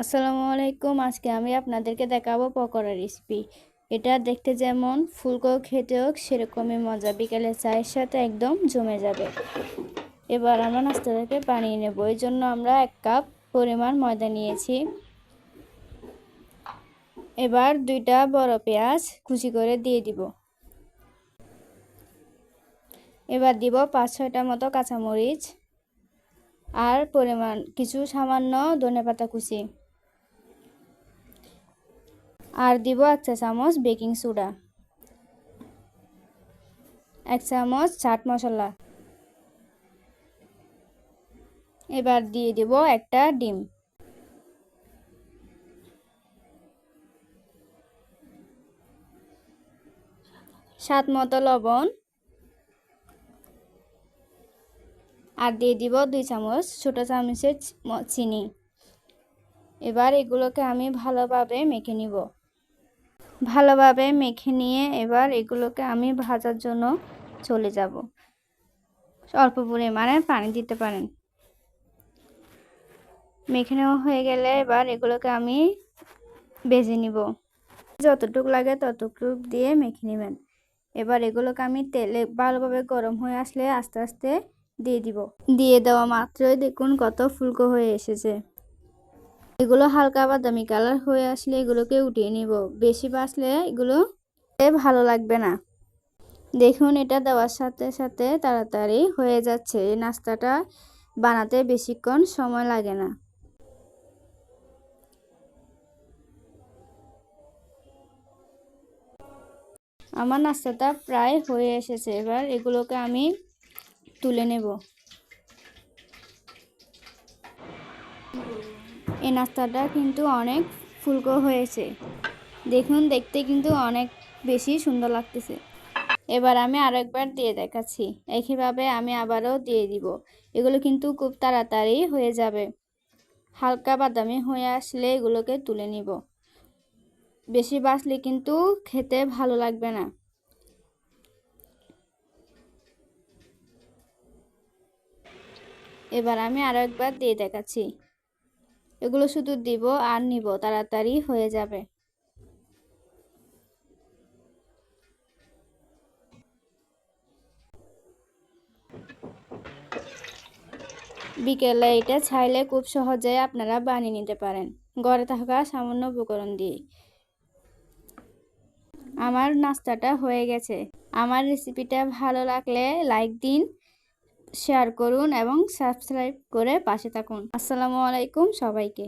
আসসালামু আলাইকুম। আজকে আমি আপনাদেরকে দেখাবো পকোড়া রেসিপি এটা দেখতে যেমন ফুলকো খেতেও সেরকমই মজা। বিকেলে চায়ের সাথে একদম জমে যাবে। এবার আমরা নাস্তাটাকে বানিয়ে নেব। এই জন্য আমরা এক কাপ পরিমাণ ময়দা নিয়েছি। এবার দুইটা বড় পেঁয়াজ কুচি করে দিয়ে দিব। এবার দিব পাঁচ ছয়টা মতো কাঁচামরিচ আর পরিমাণ কিছু সামান্য ধনে পাতা কুচি। আর দিব এক চা চামচ বেকিং সোডা। এক চামচ চাট মশলা। এবার দিয়ে দিব একটা ডিম। স্বাদ মতো লবণ। আর দিয়ে দিব দুই চামচ ছোটো চামচের চিনি। এবার এগুলোকে আমি ভালোভাবে মেখে নিব। ভালোভাবে মেখে নিয়ে এবার এগুলোকে আমি ভাজার জন্য চলে যাব। অল্প পরিমাণে পানি দিতে পারেন। মেখে নেওয়া হয়ে গেলে এবার এগুলোকে আমি বেজে নিব। যতটুকু লাগে ততটুকু দিয়ে মেখে নেবেন। এবার এগুলোকে আমি তেলে ভালোভাবে গরম হয়ে আসলে আস্তে আস্তে দিয়ে দিব। দিয়ে দেওয়া মাত্রই দেখুন কত ফুলকো হয়ে এসেছে। এগুলো হালকা বাদামি কালার হয়ে আসলে এগুলোকে উঠিয়ে নিব। বেশি বাসলে এগুলো ভালো লাগবে না। দেখুন, এটা দেওয়ার সাথে সাথে তাড়াতাড়ি হয়ে যাচ্ছে। এই নাস্তাটা বানাতে বেশিক্ষণ সময় লাগে না। আমার নাস্তাটা প্রায় হয়ে এসেছে। এবার এগুলোকে আমি তুলে নেব। এই নাস্তাটা কিন্তু অনেক ফুলকো হয়েছে। দেখুন, দেখতে কিন্তু অনেক বেশি সুন্দর লাগতেছে। এবার আমি আরও একবার দিয়ে দেখাচ্ছি। একইভাবে আমি আবারও দিয়ে দিব। এগুলো কিন্তু খুব তাড়াতাড়ি হয়ে যাবে। হালকা বাদামি হয়ে আসলে এগুলোকে তুলে নিব। বেশি বাসলে কিন্তু খেতে ভালো লাগবে না। এবার আমি আরও একবার দিয়ে দেখাচ্ছি। এগুলো শুধু দিব আর নিব, তাড়াতাড়ি হয়ে যাবে। বিকেলে এটা ছাইলে খুব সহজে আপনারা বানিয়ে নিতে পারেন। ঘরে থাকা সামান্য উপকরণ দিয়ে আমার নাস্তাটা হয়ে গেছে। আমার রেসিপিটা ভালো লাগলে লাইক দিন। শেয়ার করুন এবং সাবস্ক্রাইব করে পাশে থাকুন। আসসালামু আলাইকুম সবাইকে।